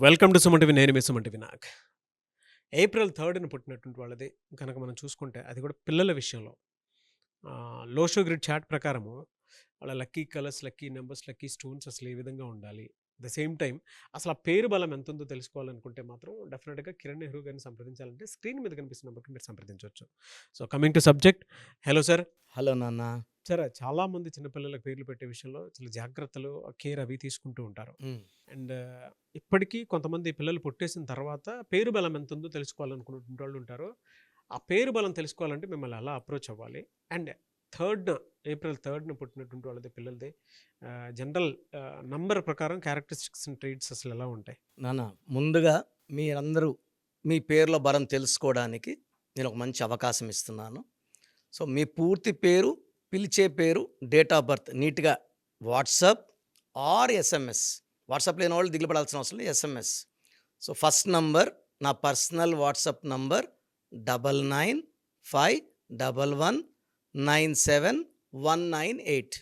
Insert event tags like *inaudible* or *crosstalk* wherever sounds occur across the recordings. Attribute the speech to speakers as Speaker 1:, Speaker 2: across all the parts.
Speaker 1: Welcome to సుమంటివి నేను మీ సుమంటి Vinayak April థర్డ్ని పుట్టినటువంటి వాళ్ళది. కనుక మనం చూసుకుంటే అది కూడా పిల్లల విషయంలో. లోషో గ్రిడ్ చాట్ ప్రకారము వాళ్ళ lucky colours lucky numbers lucky stones అసలు ఏ విధంగా ఉండాలి? ద సేమ్ టైం అసలు ఆ పేరు బలం ఎంత ఉందో తెలుసుకోవాలనుకుంటే మాత్రం డెఫినెట్గా కిరణ్ నెహ్రూ గారిని సంప్రదించాలంటే స్క్రీన్ మీద కనిపిస్తున్న నెంబర్కి మీరు సంప్రదించవచ్చు. So coming to subject. Hello sir.
Speaker 2: Hello నాన్న.
Speaker 1: సార్ చాలా మంది చిన్నపిల్లలకు పేర్లు పెట్టే విషయంలో చాలా జాగ్రత్తలు కేర్ అవి తీసుకుంటూ ఉంటారు. అండ్ ఇప్పటికీ కొంతమంది పిల్లలు పుట్టేసిన తర్వాత పేరు బలం ఎంత ఉందో తెలుసుకోవాలనుకునే వాళ్ళు ఉంటారు. ఆ పేరు బలం తెలుసుకోవాలంటే మిమ్మల్ని అలా అప్రోచ్ అవ్వాలి. అండ్ థర్డ్ ఏప్రిల్ థర్డ్న పుట్టినటువంటి వాళ్ళది పిల్లలది. జనరల్ నంబర్ ప్రకారం క్యారెక్టరిస్టిక్స్ అండ్ అసలు ఎలా ఉంటాయి?
Speaker 2: నాన్న ముందుగా మీరందరూ మీ పేర్ల బలం తెలుసుకోవడానికి నేను ఒక మంచి అవకాశం ఇస్తున్నాను. సో మీ పూర్తి పేరు పిలిచే పేరు డేట్ ఆఫ్ బర్త్ నీట్గా వాట్సాప్ ఆర్ ఎస్ఎంఎస్. వాట్సాప్ లేని వాళ్ళు దిగులుపడాల్సిన అవసరం లేదు ఎస్ఎంఎస్. సో ఫస్ట్ నంబర్ నా personal WhatsApp number double nine five double one nine seven one nine eight.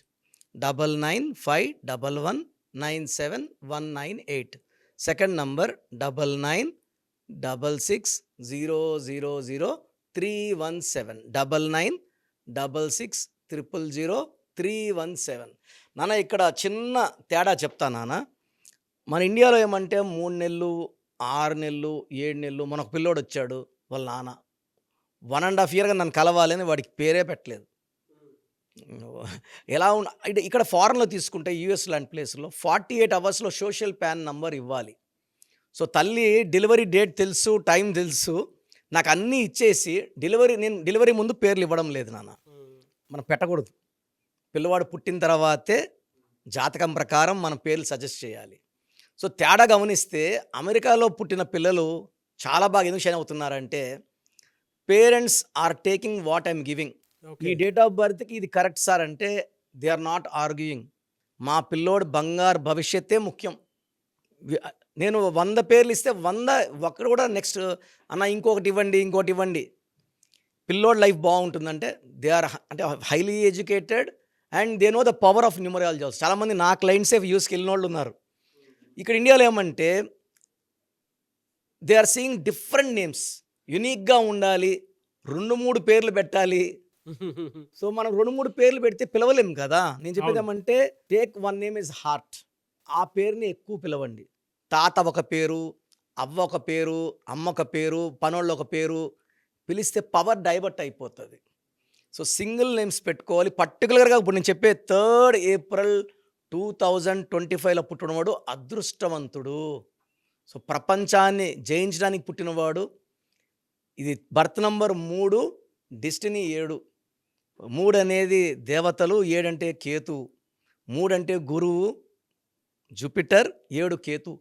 Speaker 2: Double nine five double one nine seven one nine eight. Second number double nine double six zero zero zero three one seven. Double nine double six triple zero three one seven. నాన్న ఇక్కడ చిన్న తేడా చెప్తా నాన్న. మన ఇండియాలో ఏమంటే మూడు నెలలు ఆరు నెలలు ఏడు నెలలు మనకు పిల్లోడు వచ్చాడు వాళ్ళ నాన్న. వన్ అండ్ హాఫ్ ఇయర్గా నన్ను కలవాలని వాడికి పేరే పెట్టలేదు. ఎలా ఉన్న ఇక్కడ ఫారెన్లో తీసుకుంటే యూఎస్ లాంటి ప్లేస్లో ఫార్టీ ఎయిట్ అవర్స్లో సోషల్ ప్యాన్ నంబర్ ఇవ్వాలి. సో తల్లి డెలివరీ డేట్ తెలుసు టైం తెలుసు. నాకు అన్నీ ఇచ్చేసి డెలివరీ నేను డెలివరీ ముందు పేర్లు ఇవ్వడం లేదు నాన్న. మనం పెట్టకూడదు. పిల్లవాడు పుట్టిన తర్వాతే జాతకం ప్రకారం మన పేర్లు సజెస్ట్ చేయాలి. సో తేడా గమనిస్తే అమెరికాలో పుట్టిన పిల్లలు చాలా బాగా ఎందుకు shine అవుతున్నారంటే parents are taking what I'm giving. ఈ డేట్ ఆఫ్ బర్త్కి ఇది కరెక్ట్ సార్ అంటే దే ఆర్ నాట్ ఆర్గ్యూయింగ్. మా పిల్లోడు బంగారు భవిష్యత్తే ముఖ్యం. నేను వంద పేర్లు ఇస్తే వంద ఒక్కడు కూడా నెక్స్ట్ అన్న ఇంకొకటి ఇవ్వండి ఇంకోటి ఇవ్వండి. పిల్లోడ్ లైఫ్ బాగుంటుందంటే దే ఆర్ అంటే highly educated and they know the power of numerology also చాలామంది నా క్లయింట్సే యూస్కి వెళ్ళిన వాళ్ళు ఉన్నారు. ఇక్కడ ఇండియాలో ఏమంటే they are seeing different names. యునిక్గా ఉండాలి రెండు మూడు పేర్లు పెట్టాలి. సో మనం రెండు మూడు పేర్లు పెడితే పిలవలేం కదా? నేను చెప్పేది
Speaker 1: అవును.
Speaker 2: ఏమంటే take one name is heart ఆ పేరుని ఎక్కువ పిలవండి. తాత ఒక పేరు అవ్వ ఒక పేరు అమ్మ ఒక పేరు పనోళ్ళు ఒక పేరు పిలిస్తే పవర్ డైవర్ట్ అయిపోతుంది. సో సింగిల్ నేమ్స్ పెట్టుకోవాలి. పర్టికులర్గా ఇప్పుడు నేను చెప్పే third April two thousand twenty ఫైవ్లో పుట్టినవాడు అదృష్టవంతుడు. సో ప్రపంచాన్ని జయించడానికి పుట్టినవాడు ఇది బర్త్ నంబర్ మూడు డిస్టినీ ఏడు. మూడు అనేది దేవతలు ఏడంటే కేతు. మూడంటే గురువు జూపిటర్ ఏడు కేతు.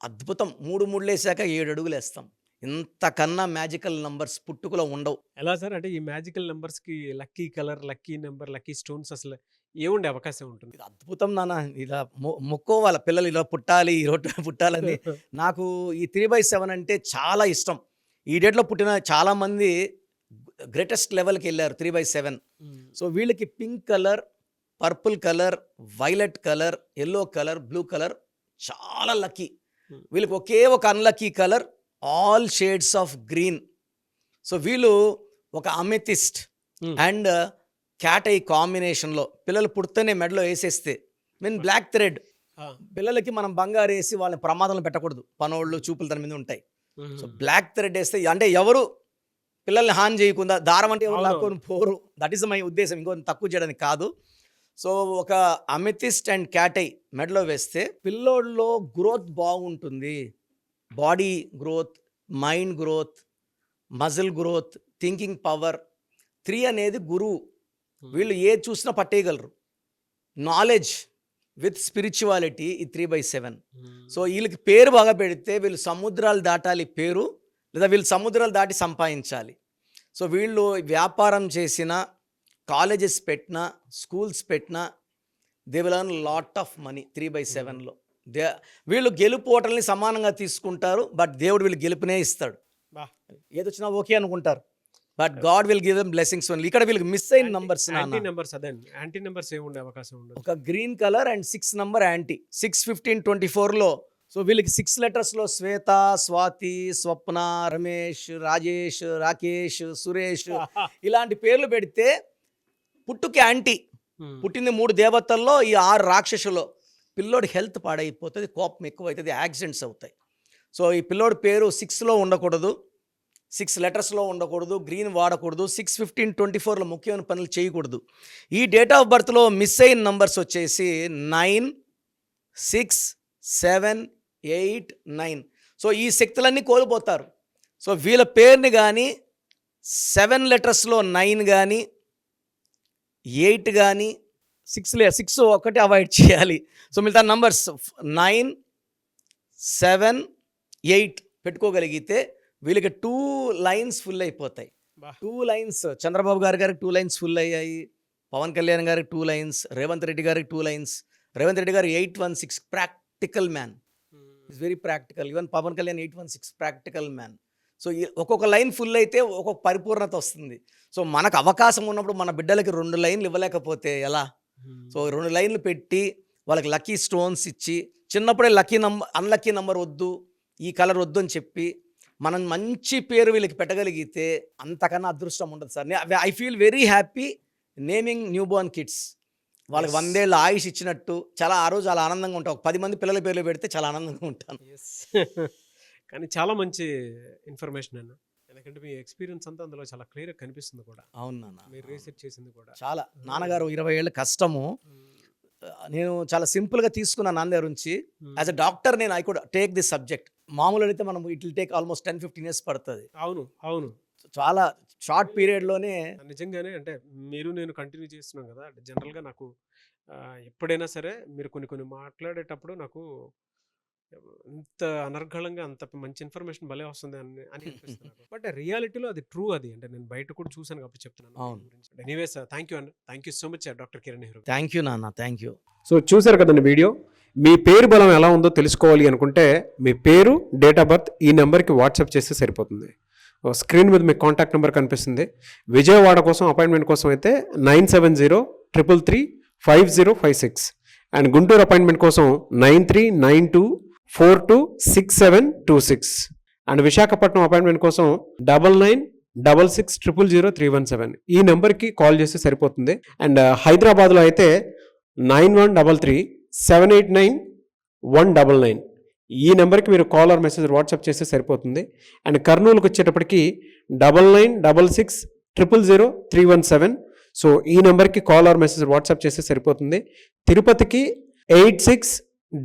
Speaker 2: అద్భుతం. మూడు మూడు వేసాక ఏడు అడుగులు వేస్తాం ఇంతకన్నా మ్యాజికల్ నంబర్స్ పుట్టుకలో ఉండవు.
Speaker 1: ఎలా సార్? అంటే ఈ మ్యాజికల్ నెంబర్స్కి lucky colour lucky number lucky stones అసలు ఏముండే అవకాశం ఉంటుంది?
Speaker 2: ఇది అద్భుతం నాన్న. ఇలా మొక్కోవాల పిల్లలు ఇలా పుట్టాలి ఈ పుట్టాలని *laughs* నాకు ఈ త్రీ బై సెవెన్ అంటే చాలా ఇష్టం. ఈ డేట్లో పుట్టిన చాలామంది గ్రేటెస్ట్ లెవెల్కి వెళ్ళారు త్రీ బై సెవెన్. సో వీళ్ళకి pink colour purple colour violet colour yellow colour blue colour చాలా లక్కీ. వీళ్ళకి ఒకే ఒక unlucky colour all shades of green. So వీళ్ళు ఒక అమెథిస్ట్. అండ్ క్యాట్ ఐ కాంబినేషన్లో పిల్లలు పుడితేనే మెడలో వేసేస్తే మీన్ బ్లాక్ థ్రెడ్ పిల్లలకి మనం బంగారు వేసి వాళ్ళని ప్రమాదంలో పెట్టకూడదు. పనోళ్ళు చూపులు దాని మీద ఉంటాయి. సో బ్లాక్ థ్రెడ్ వేస్తే అంటే ఎవరు పిల్లల్ని హాని చేయకుండా దారం అంటే ఎవరు. లాక్కొని పోరు. దట్ ఈస్ మై ఉద్దేశం. ఇంకో తక్కువ చేయడానికి కాదు. సో ఒక అమెథిస్ట్ అండ్ క్యాటై మెడలో వేస్తే పిల్లోడిలో గ్రోత్ బాగుంటుంది. Body growth mind growth muscle growth thinking power three అనేది గురువు. వీళ్ళు ఏది చూసినా పట్టేయగలరు. నాలెడ్జ్. విత్ స్పిరిచువాలిటీ ఈ త్రీ బై సెవెన్. సో వీళ్ళకి పేరు బాగా పెడితే వీళ్ళు సముద్రాలు దాటాలి పేరు లేదా వీళ్ళు సముద్రాలు దాటి సంపాదించాలి. సో వీళ్ళు వ్యాపారం చేసిన కాలేజెస్ పెట్టినా స్కూల్స్ పెట్టినా they will earn lot of money three by సెవెన్లో దే వీళ్ళు గెలుపు ఓటల్ని సమానంగా తీసుకుంటారు బట్ దేవుడు వీళ్ళు గెలుపునే ఇస్తాడు. ఏదొచ్చినా ఓకే అనుకుంటారు. But god will give them blessings only. ఇక్కడ వీళ్ళకి మిస్ అయిన నంబర్స్
Speaker 1: యాంటీ నెంబర్స్ అదే యాంటీ నెంబర్స్ ఏముండే అవకాశం ఉండదు.
Speaker 2: ఒక green colour and six number anti. Six fifteen twenty ఫోర్లో సో వీళ్ళకి సిక్స్ లెటర్స్లో శ్వేత స్వాతి స్వప్న రమేష్ రాజేష్ రాకేష్ సురేష్ *laughs* ఇలాంటి పేర్లు పెడితే పుట్టుకి యాంటీ.
Speaker 1: ఉమ్.
Speaker 2: పుట్టింది మూడు దేవతల్లో ఈ ఆరు రాక్షసులో. పిల్లోడి హెల్త్ పాడైపోతుంది కోపం ఎక్కువ అవుతుంది యాక్సిడెంట్స్ అవుతాయి. సో ఈ పిల్లోడి పేరు సిక్స్లో ఉండకూడదు. సిక్స్ లెటర్స్లో ఉండకూడదు గ్రీన్ వాడకూడదు సిక్స్ ఫిఫ్టీన్ ట్వంటీ ఫోర్లో ముఖ్యమైన పనులు చేయకూడదు. ఈ డేట్ ఆఫ్ బర్త్లో మిస్ అయిన నంబర్స్ వచ్చేసి nine six seven eight nine. So ఈ శక్తులన్నీ కోల్పోతారు. సో వీళ్ళ పేరుని కానీ సెవెన్ లెటర్స్లో నైన్ కానీ ఎయిట్ కానీ సిక్స్ లే సిక్స్ ఒకటి అవాయిడ్ చేయాలి. సో మిగతా నంబర్స్ నైన్ సెవెన్ ఎయిట్ పెట్టుకోగలిగితే వీళ్ళకి టూ లైన్స్ ఫుల్ అయిపోతాయి. టూ లైన్స్ చంద్రబాబు గారి గారికి టూ లైన్స్ ఫుల్ అయ్యాయి. పవన్ కళ్యాణ్ గారికి టూ లైన్స్ రేవంత్ రెడ్డి గారికి టూ లైన్స్. రేవంత్ రెడ్డి గారు eight one six practical man. It's very practical even Pawan Kalyan eight one six practical man. So ఒక్కొక్క లైన్ ఫుల్ అయితే ఒక్కొక్క పరిపూర్ణత వస్తుంది. సో మనకు అవకాశం ఉన్నప్పుడు మన బిడ్డలకి రెండు లైన్లు ఇవ్వలేకపోతే ఎలా?
Speaker 1: ఉమ్.
Speaker 2: సో రెండు లైన్లు పెట్టి వాళ్ళకి లక్కీ స్టోన్స్ ఇచ్చి చిన్నప్పుడే లక్కీ నంబర్ అన్లక్కీ నంబర్ వద్దు ఈ కలర్ వద్దు అని చెప్పి మనం మంచి పేరు వీళ్ళకి పెట్టగలిగితే అంతకన్నా అదృష్టం ఉండదు sir. I feel very happy naming new born kids వాళ్ళకి. వందేళ్ళ ఆయుష్ ఇచ్చినట్టు చాలా ఆ రోజు చాలా ఆనందంగా ఉంటాం. ఒక పది మంది పిల్లల పేర్లు పెడితే చాలా ఆనందంగా ఉంటాను. *laughs*
Speaker 1: కానీ చాలా మంచి ఇన్ఫర్మేషన్ అన్న. ఎందుకంటే మీ ఎక్స్పీరియన్స్ అంతా అందులో చాలా క్లియర్గా కనిపిస్తుంది కూడా.
Speaker 2: అవును నాన్న.
Speaker 1: మీరు రీసెర్చ్ చేసింది కూడా.
Speaker 2: చాలా. నాన్నగారు ఇరవై ఏళ్ళ కష్టము. నేను చాలా సింపుల్గా తీసుకున్నాను నాన్న దగ్గర నుంచి. యాజ్ అ డాక్టర్ నేను I could take this subject. మామూలు అయితే మనం it will take almost ten fifteen years పడుతుంది.
Speaker 1: అవును అవును.
Speaker 2: చాలా షార్ట్ పీరియడ్లోనే
Speaker 1: నిజంగానే అంటే మీరు నేను కంటిన్యూ చేస్తున్నాం కదా అంటే జనరల్గా నాకు ఎప్పుడైనా సరే మీరు కొన్ని కొన్ని మాట్లాడేటప్పుడు నాకు ఇంత అనర్గళంగా అంత మంచి ఇన్ఫర్మేషన్ భలే వస్తుంది అని అని *laughs* అనిపిస్తుంది బట్ రియాలిటీలో అది ట్రూ అది అంటే నేను బయట కూడా చూసాను కాబట్టి చెప్తున్నాను. ఎనీవేస్ థ్యాంక్ యూ అండి thank you so much doctor Kiran Nehru
Speaker 2: thank you నాన్న. థ్యాంక్ యూ
Speaker 1: సో చూసారు కదండి వీడియో? మీ పేరు బలం ఎలా ఉందో తెలుసుకోవాలి అనుకుంటే మీ పేరు డేట్ ఆఫ్ బర్త్ ఈ నెంబర్కి వాట్సాప్ చేస్తే సరిపోతుంది. స్క్రీన్ మీద మీకు కాంటాక్ట్ నెంబర్ కనిపిస్తుంది. విజయవాడ కోసం అపాయింట్మెంట్ కోసం అయితే nine seven zero triple three five zero five six. And Guntur appointment కోసం nine three nine two four two six seven two six. And Visakhapatnam appointment కోసం double nine double six triple zero three one seven. ఈ నెంబర్కి call చేస్తే సరిపోతుంది. And uh, హైదరాబాద్లో అయితే nine one double three seven eight nine one double nine. ఈ నెంబర్కి మీరు కాల్ ఆర్ మెసేజ్ వాట్సాప్ చేస్తే సరిపోతుంది. అండ్ కర్నూలుకి వచ్చేటప్పటికి double nine double six triple zero three one seven. So ఈ నెంబర్కి కాల్ ఆర్ మెసేజ్ వాట్సాప్ చేస్తే సరిపోతుంది. తిరుపతికి eight six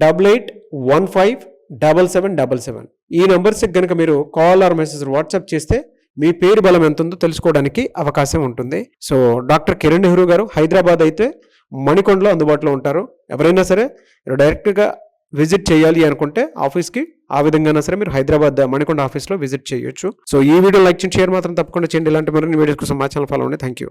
Speaker 1: double eight one five double seven double seven ఈ నెంబర్స్కి కనుక మీరు కాల్ ఆర్ మెసేజ్ వాట్సాప్ చేస్తే మీ పేరు బలం ఎంత ఉందో తెలుసుకోవడానికి అవకాశం ఉంటుంది. సో డాక్టర్ కిరణ్ నెహ్రూ గారు హైదరాబాద్ అయితే మణికొండలో అందుబాటులో ఉంటారు. ఎవరైనా సరే మీరు డైరెక్ట్గా విజిట్ చేయాలి అనుకుంటే ఆఫీస్కి ఆ విధంగా సరే మీరు హైదరాబాద్ మణికొండ ఆఫీస్లో విజిట్ చేయొచ్చు. సో ఈ వీడియో లైక్ చేయండి షేర్ మాత్రం తప్పకుండా చేయండి. ఇలాంటి మరిన్ని వీడియోస్ కోసం మా ఛానల్ ఫాలో అండి థ్యాంక్ యూ